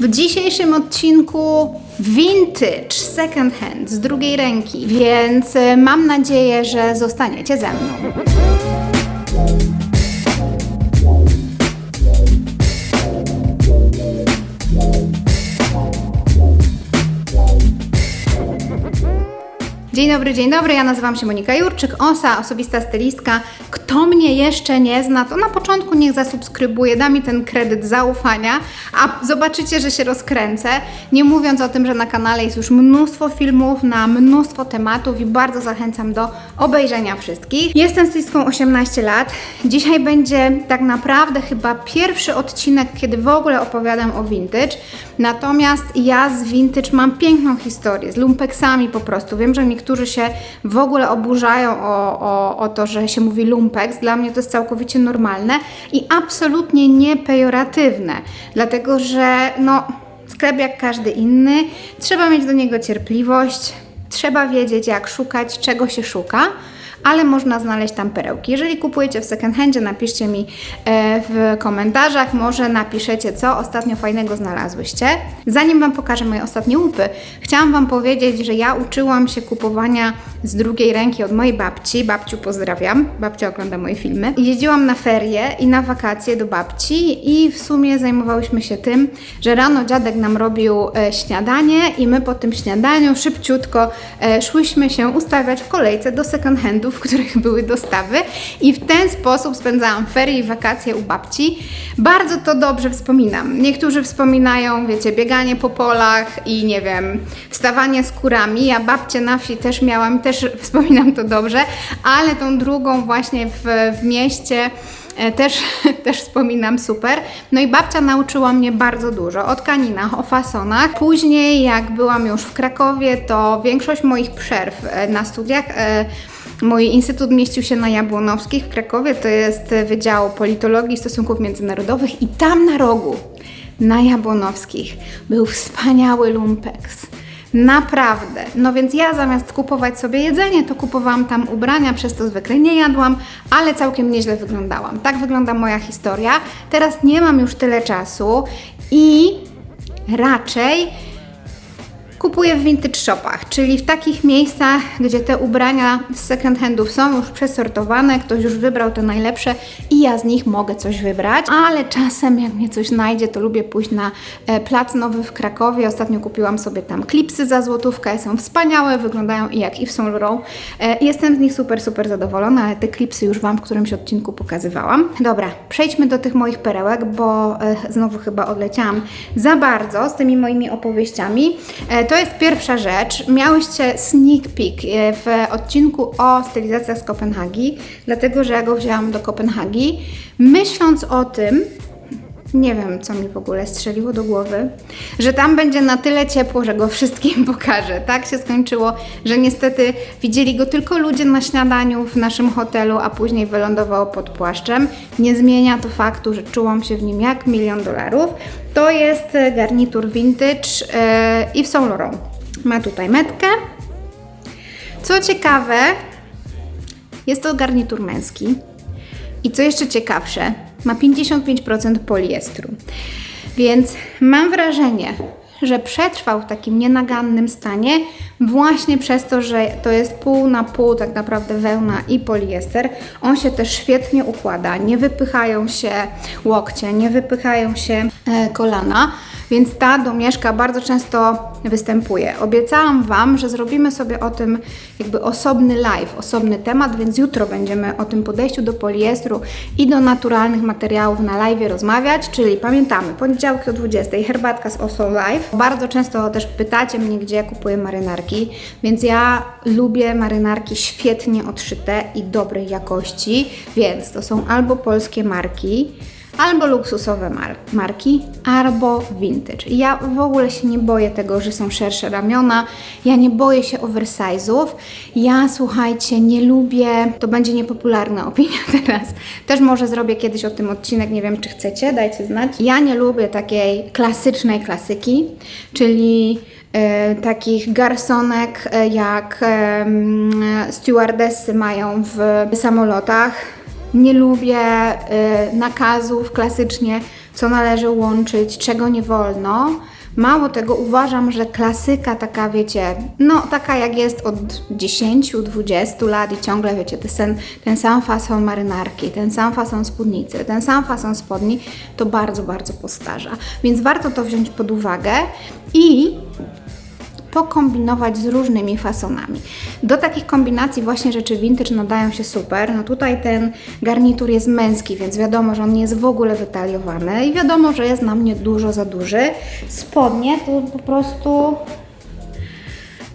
W dzisiejszym odcinku vintage, second hand, z drugiej ręki, więc y, mam nadzieję, że zostaniecie ze mną. Dzień dobry, dzień dobry. Ja nazywam się Monika Jurczyk, OSA, osobista stylistka. Kto mnie jeszcze nie zna, to na początku niech zasubskrybuje, da mi ten kredyt zaufania, a zobaczycie, że się rozkręcę. Nie mówiąc o tym, że na kanale jest już mnóstwo filmów na mnóstwo tematów i bardzo zachęcam do obejrzenia wszystkich. Jestem stylistką 18 lat. Dzisiaj będzie tak naprawdę chyba pierwszy odcinek, kiedy w ogóle opowiadam o vintage. Natomiast ja z vintage mam piękną historię, z lumpeksami po prostu. Wiem, że niektórzy się w ogóle oburzają o, o, o to, że się mówi lumpeks. Dla mnie to jest całkowicie normalne i absolutnie nie pejoratywne, dlatego że no, sklep jak każdy inny, trzeba mieć do niego cierpliwość, trzeba wiedzieć jak szukać, czego się szuka ale można znaleźć tam perełki. Jeżeli kupujecie w second handzie, napiszcie mi e, w komentarzach, może napiszecie, co ostatnio fajnego znalazłyście. Zanim Wam pokażę moje ostatnie łupy, chciałam Wam powiedzieć, że ja uczyłam się kupowania z drugiej ręki od mojej babci. Babciu pozdrawiam, babcia ogląda moje filmy. Jeździłam na ferie i na wakacje do babci i w sumie zajmowałyśmy się tym, że rano dziadek nam robił e, śniadanie i my po tym śniadaniu szybciutko e, szłyśmy się ustawiać w kolejce do second w których były dostawy i w ten sposób spędzałam ferie i wakacje u babci. Bardzo to dobrze wspominam. Niektórzy wspominają, wiecie, bieganie po polach i nie wiem, wstawanie z kurami. Ja babcię na wsi też miałam, też wspominam to dobrze, ale tą drugą właśnie w, w mieście E, też, też wspominam super. No i babcia nauczyła mnie bardzo dużo o tkaninach, o fasonach. Później, jak byłam już w Krakowie, to większość moich przerw e, na studiach. e, Mój instytut mieścił się na Jabłonowskich w Krakowie, to jest Wydział Politologii i Stosunków Międzynarodowych i tam na rogu, na Jabłonowskich, był wspaniały lumpeks. Naprawdę. No więc ja zamiast kupować sobie jedzenie, to kupowałam tam ubrania, przez to zwykle nie jadłam, ale całkiem nieźle wyglądałam. Tak wygląda moja historia. Teraz nie mam już tyle czasu i raczej Kupuję w vintage shopach, czyli w takich miejscach, gdzie te ubrania z second handów są już przesortowane, ktoś już wybrał te najlepsze i ja z nich mogę coś wybrać, ale czasem jak mnie coś znajdzie, to lubię pójść na e, Plac Nowy w Krakowie. Ostatnio kupiłam sobie tam klipsy za złotówkę, są wspaniałe, wyglądają i jak Yves Saint Laurent. E, Jestem z nich super, super zadowolona, ale te klipsy już Wam w którymś odcinku pokazywałam. Dobra, przejdźmy do tych moich perełek, bo e, znowu chyba odleciałam za bardzo z tymi moimi opowieściami. To jest pierwsza rzecz. Miałyście sneak peek e, w odcinku o stylizacjach z Kopenhagi, dlatego że ja go wzięłam do Kopenhagi, myśląc o tym, nie wiem, co mi w ogóle strzeliło do głowy, że tam będzie na tyle ciepło, że go wszystkim pokażę. Tak się skończyło, że niestety widzieli go tylko ludzie na śniadaniu w naszym hotelu, a później wylądował pod płaszczem. Nie zmienia to faktu, że czułam się w nim jak milion dolarów. To jest e, garnitur vintage yy, Yves Saint Laurent. Ma tutaj metkę. Co ciekawe, jest to garnitur męski. I co jeszcze ciekawsze, ma 55% poliestru. Więc mam wrażenie, że przetrwał w takim nienagannym stanie właśnie przez to, że to jest pół na pół tak naprawdę wełna i poliester. On się też świetnie układa, nie wypychają się łokcie, nie wypychają się e, kolana. Więc ta domieszka bardzo często występuje. Obiecałam Wam, że zrobimy sobie o tym jakby osobny live, osobny temat, więc jutro będziemy o tym podejściu do poliestru i do naturalnych materiałów na live rozmawiać, czyli pamiętamy, poniedziałki o 20, herbatka z Oso Live. Bardzo często też pytacie mnie, gdzie ja kupuję marynarki, więc ja lubię marynarki świetnie odszyte i dobrej jakości, więc to są albo polskie marki, albo luksusowe mar- marki, albo vintage. Ja w ogóle się nie boję tego, że są szersze ramiona, ja nie boję się oversize'ów. Ja słuchajcie, nie lubię, to będzie niepopularna opinia teraz. Też może zrobię kiedyś o tym odcinek, nie wiem czy chcecie, dajcie znać. Ja nie lubię takiej klasycznej klasyki, czyli e, takich garsonek, e, jak em, stewardessy mają w samolotach Nie lubię y, nakazów klasycznie, co należy łączyć, czego nie wolno. Mało tego, uważam, że klasyka taka, wiecie, no taka jak jest od 10-20 lat i ciągle, wiecie, ten, ten sam fason marynarki, ten sam fason spódnicy, ten sam fason spodni, to bardzo, bardzo postarza. Więc warto to wziąć pod uwagę i pokombinować z różnymi fasonami. Do takich kombinacji właśnie rzeczy vintage nadają się super. No tutaj ten garnitur jest męski, więc wiadomo, że on nie jest w ogóle wytaliowany i wiadomo, że jest na mnie dużo za duży. Spodnie to po prostu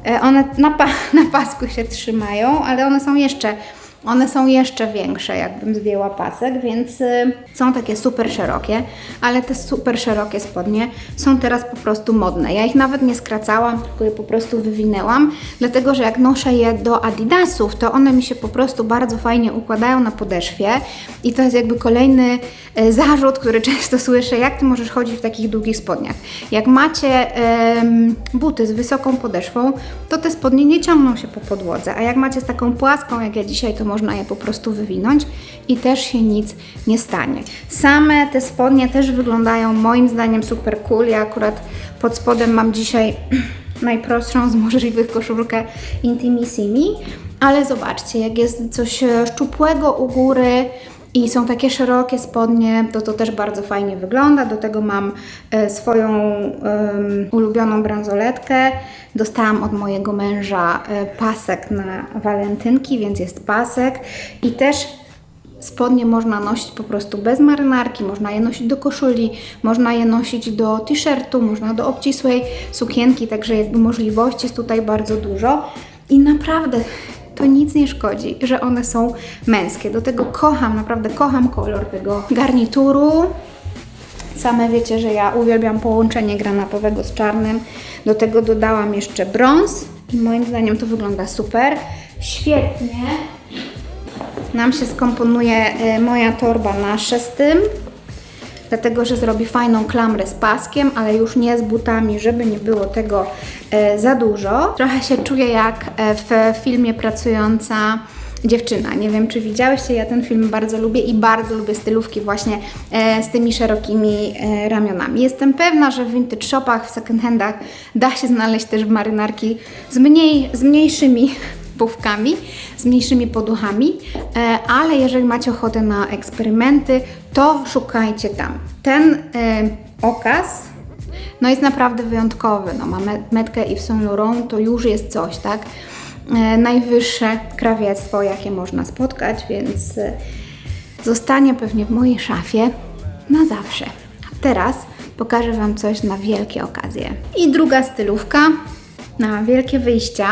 e, one na, pa na pasku się trzymają, ale one są jeszcze one są jeszcze większe, jakbym zdjęła pasek, więc y, są takie super szerokie, ale te super szerokie spodnie są teraz po prostu modne. Ja ich nawet nie skracałam, tylko je po prostu wywinęłam, dlatego że jak noszę je do Adidasów, to one mi się po prostu bardzo fajnie układają na podeszwie i to jest jakby kolejny y, zarzut, który często słyszę, jak Ty możesz chodzić w takich długich spodniach. Jak macie buty z wysoką podeszwą, to te spodnie nie ciągną się po podłodze, a jak macie z taką płaską, jak ja dzisiaj, to można je po prostu wywinąć i też się nic nie stanie. Same te spodnie też wyglądają moim zdaniem super cool. Ja akurat pod spodem mam dzisiaj najprostszą z możliwych koszulkę Intimissimi, ale zobaczcie, jak jest coś szczupłego u góry, i są takie szerokie spodnie, to to też bardzo fajnie wygląda. Do tego mam e, swoją ulubioną bransoletkę. Dostałam od mojego męża e, pasek na walentynki, więc jest pasek i też Spodnie można nosić po prostu bez marynarki, można je nosić do koszuli, można je nosić do t-shirtu, można do obcisłej sukienki, także jakby możliwości jest tutaj bardzo dużo. I naprawdę to nic nie szkodzi, że one są męskie. Do tego kocham, naprawdę kocham kolor tego garnituru. Same wiecie, że ja uwielbiam połączenie granatowego z czarnym. Do tego dodałam jeszcze brąz moim zdaniem to wygląda super. Świetnie nam się skomponuje e, moja torba nasze z tym dlatego że zrobi fajną klamrę z paskiem, ale już nie z butami, żeby nie było tego e, za dużo. Trochę się czuję jak e, w filmie pracująca dziewczyna. Nie wiem, czy widziałyście, ja ten film bardzo lubię i bardzo lubię stylówki właśnie e, z tymi szerokimi e, ramionami. Jestem pewna, że w vintage shopach, w second handach da się znaleźć też marynarki z, mniej, z mniejszymi pufkami, z mniejszymi poduchami, e, ale jeżeli macie ochotę na eksperymenty, to szukajcie tam. Ten e, okaz no jest naprawdę wyjątkowy. No, ma metkę Yves Saint Laurent, to już jest coś, tak? E, najwyższe krawiectwo, jakie można spotkać, więc zostanie pewnie w mojej szafie na zawsze. A teraz pokażę Wam coś na wielkie okazje. I druga stylówka na wielkie wyjścia.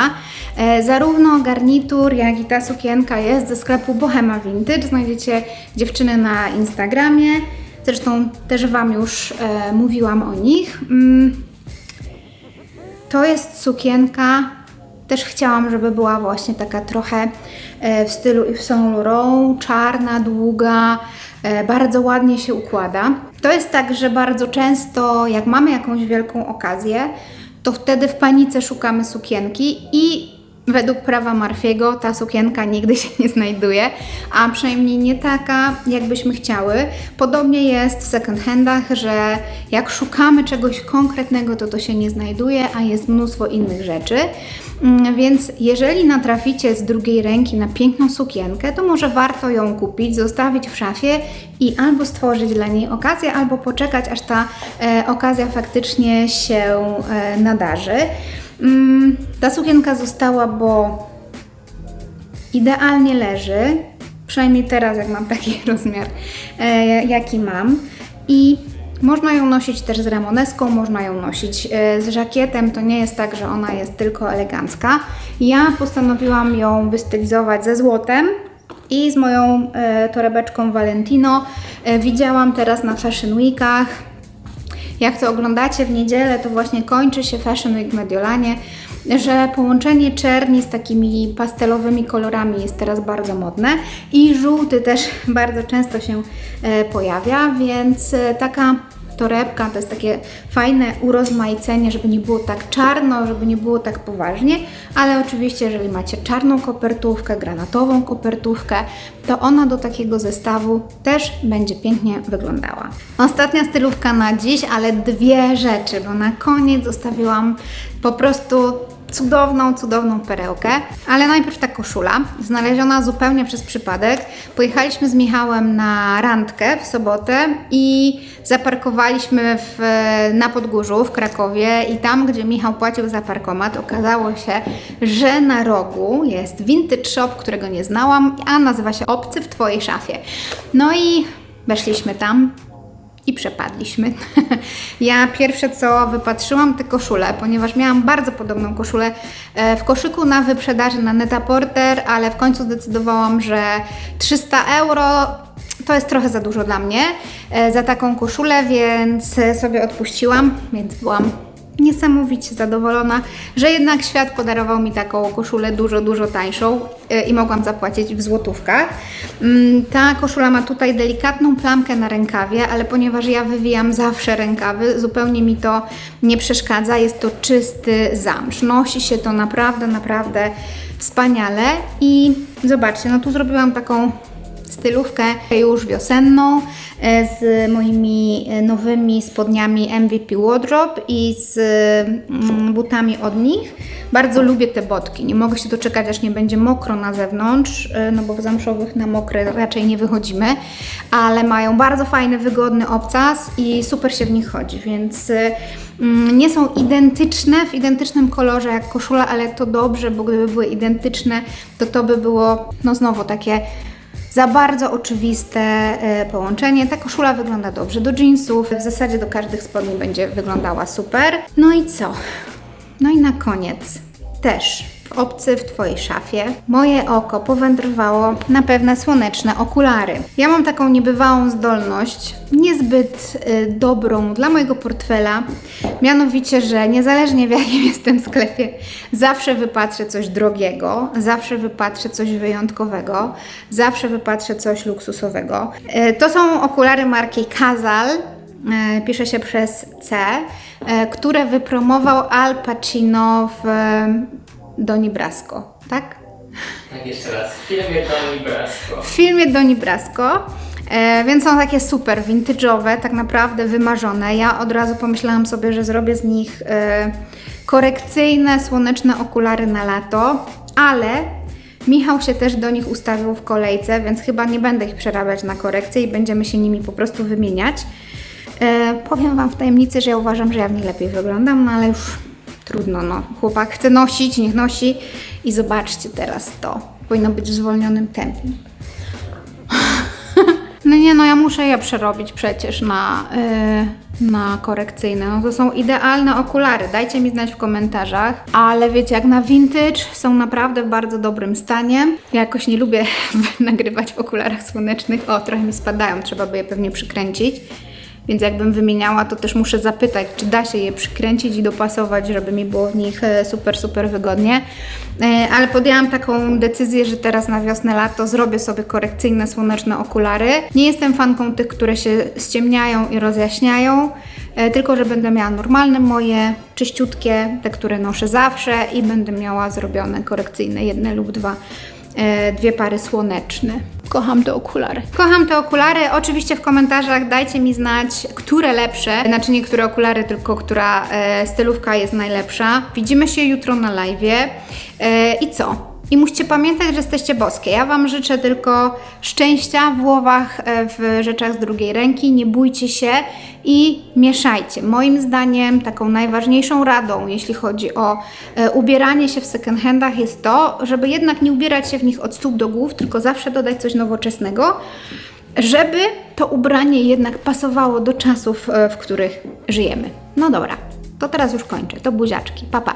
E, zarówno garnitur, jak i ta sukienka jest ze sklepu Bohema Vintage. Znajdziecie dziewczyny na Instagramie. Zresztą też Wam już e, mówiłam o nich. Mm. To jest sukienka, też chciałam, żeby była właśnie taka trochę e, w stylu Yves Saint Laurent, czarna, długa, e, bardzo ładnie się układa. To jest tak, że bardzo często jak mamy jakąś wielką okazję, to wtedy w panice szukamy sukienki i według prawa Marfiego ta sukienka nigdy się nie znajduje, a przynajmniej nie taka, jakbyśmy chciały. Podobnie jest w second handach, że jak szukamy czegoś konkretnego, to to się nie znajduje, a jest mnóstwo innych rzeczy. Mm, więc jeżeli natraficie z drugiej ręki na piękną sukienkę, to może warto ją kupić, zostawić w szafie i albo stworzyć dla niej okazję, albo poczekać, aż ta e, okazja faktycznie się e, nadarzy. Mm, ta sukienka została, bo idealnie leży, przynajmniej teraz, jak mam taki rozmiar, e, jaki mam. I można ją nosić też z ramoneską, można ją nosić e, z żakietem. To nie jest tak, że ona jest tylko elegancka. Ja postanowiłam ją wystylizować ze złotem i z moją e, torebeczką Valentino. Widziałam teraz na Fashion Weekach. Jak to oglądacie w niedzielę, to właśnie kończy się Fashion Week Mediolanie że połączenie czerni z takimi pastelowymi kolorami jest teraz bardzo modne i żółty też bardzo często się e, pojawia, więc e, taka torebka to jest takie fajne urozmaicenie, żeby nie było tak czarno, żeby nie było tak poważnie, ale oczywiście jeżeli macie czarną kopertówkę, granatową kopertówkę, to ona do takiego zestawu też będzie pięknie wyglądała. Ostatnia stylówka na dziś, ale dwie rzeczy, bo na koniec zostawiłam po prostu cudowną, cudowną perełkę. Ale najpierw ta koszula, znaleziona zupełnie przez przypadek. Pojechaliśmy z Michałem na randkę w sobotę i zaparkowaliśmy w, na Podgórzu w Krakowie i tam, gdzie Michał płacił za parkomat, okazało się, że na rogu jest vintage shop, którego nie znałam, a nazywa się Obcy w Twojej szafie. No i weszliśmy tam, i przepadliśmy. ja pierwsze co wypatrzyłam te koszule, ponieważ miałam bardzo podobną koszulę e, w koszyku na wyprzedaży na Netaporter, ale w końcu zdecydowałam, że 300 euro to jest trochę za dużo dla mnie e, za taką koszulę, więc sobie odpuściłam, więc byłam niesamowicie zadowolona, że jednak świat podarował mi taką koszulę dużo, dużo tańszą e, i mogłam zapłacić w złotówkach. Mm, Ta koszula ma tutaj delikatną plamkę na rękawie, ale ponieważ ja wywijam zawsze rękawy, zupełnie mi to nie przeszkadza. Jest to czysty zamsz. Nosi się to naprawdę, naprawdę wspaniale i zobaczcie, no tu zrobiłam taką stylówkę już wiosenną e, z moimi e, nowymi spodniami MVP Wardrobe i z mm, butami od nich. Bardzo lubię te botki. Nie mogę się doczekać, aż nie będzie mokro na zewnątrz, e, no bo w zamszowych na mokre raczej nie wychodzimy, ale mają bardzo fajny, wygodny obcas i super się w nich chodzi, więc mm, nie są identyczne w identycznym kolorze jak koszula, ale to dobrze, bo gdyby były identyczne, to to by było no znowu takie za bardzo oczywiste e, połączenie. Ta koszula wygląda dobrze do jeansów, w zasadzie do każdych spodni będzie wyglądała super. No i co? No i na koniec też obcy w Twojej szafie moje oko powędrowało na pewne słoneczne okulary. Ja mam taką niebywałą zdolność, niezbyt y, dobrą dla mojego portfela, mianowicie, że niezależnie w jakim jestem sklepie, zawsze wypatrzę coś drogiego, zawsze wypatrzę coś wyjątkowego, zawsze wypatrzę coś luksusowego. Y, to są okulary marki Kazal, e, pisze się przez C, e, które wypromował Al Pacino w Doni Brasco, tak? Tak, jeszcze raz. W filmie Tony Brasco. W filmie Doni Brasco. E, więc są takie super vintage'owe, tak naprawdę wymarzone. Ja od razu pomyślałam sobie, że zrobię z nich e, korekcyjne, słoneczne okulary na lato, ale Michał się też do nich ustawił w kolejce, więc chyba nie będę ich przerabiać na korekcję i będziemy się nimi po prostu wymieniać. E, powiem Wam w tajemnicy, że ja uważam, że ja w nich lepiej wyglądam, no ale już trudno, no. Chłopak chce nosić, niech nosi i zobaczcie teraz to. Powinno być w zwolnionym tempie. No nie, no ja muszę je przerobić przecież na, yy, na korekcyjne. No to są idealne okulary. Dajcie mi znać w komentarzach. Ale wiecie, jak na vintage są naprawdę w bardzo dobrym stanie. Ja jakoś nie lubię nagrywać w okularach słonecznych. O, trochę mi spadają, trzeba by je pewnie przykręcić. Więc jakbym wymieniała, to też muszę zapytać, czy da się je przykręcić i dopasować, żeby mi było w nich e, super, super wygodnie. E, Ale podjęłam taką decyzję, że teraz na wiosnę, lato zrobię sobie korekcyjne słoneczne okulary. Nie jestem fanką tych, które się ściemniają i rozjaśniają, e, tylko że będę miała normalne moje, czyściutkie, te, które noszę zawsze i będę miała zrobione korekcyjne jedne lub dwa dwie pary słoneczne. Kocham te okulary. Kocham te okulary. Oczywiście w komentarzach dajcie mi znać, które lepsze. Znaczy nie które okulary, tylko która e, stylówka jest najlepsza. Widzimy się jutro na live. E, I co? I musicie pamiętać, że jesteście boskie. Ja Wam życzę tylko szczęścia w łowach, e, w rzeczach z drugiej ręki. Nie bójcie się i mieszajcie. Moim zdaniem taką najważniejszą radą, jeśli chodzi o e, ubieranie się w second handach jest to, żeby jednak nie ubierać się w nich od stóp do głów, tylko zawsze dodać coś nowoczesnego, żeby to ubranie jednak pasowało do czasów, e, w których żyjemy. No dobra, to teraz już kończę. To buziaczki. Pa, pa.